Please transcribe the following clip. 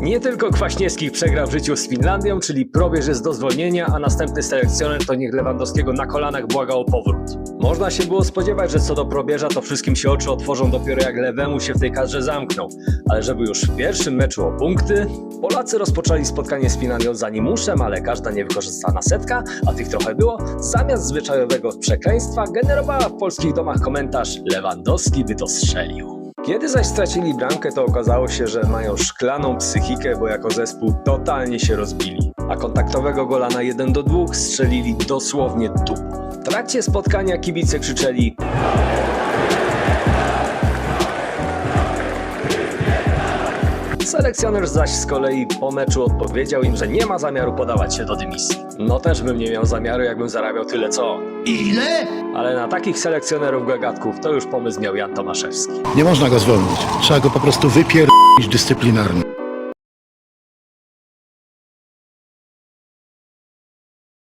Nie tylko Kwaśniewski przegrał w życiu z Finlandią, czyli probierz jest do zwolnienia, a następny selekcjoner to niech Lewandowskiego na kolanach błaga o powrót. Można się było spodziewać, że co do probierza, to wszystkim się oczy otworzą dopiero jak lewemu się w tej kadrze zamkną. Ale żeby już w pierwszym meczu o punkty, Polacy rozpoczęli spotkanie z Finlandią za nimuszem, ale każda niewykorzystana setka, a tych trochę było, zamiast zwyczajowego przekleństwa generowała w polskich domach komentarz Lewandowski by to strzelił. Kiedy zaś stracili bramkę, to okazało się, że mają szklaną psychikę, bo jako zespół totalnie się rozbili. A kontaktowego gola na 1 do 2 strzelili dosłownie tu. W trakcie spotkania kibice krzyczeli Selekcjoner zaś z kolei po meczu odpowiedział im, że nie ma zamiaru podawać się do dymisji. No też bym nie miał zamiaru, jakbym zarabiał tyle co on. Ile? Ale na takich selekcjonerów gagatków to już pomysł miał Jan Tomaszewski. Nie można go zwolnić. Trzeba go po prostu wypierdolić dyscyplinarnie.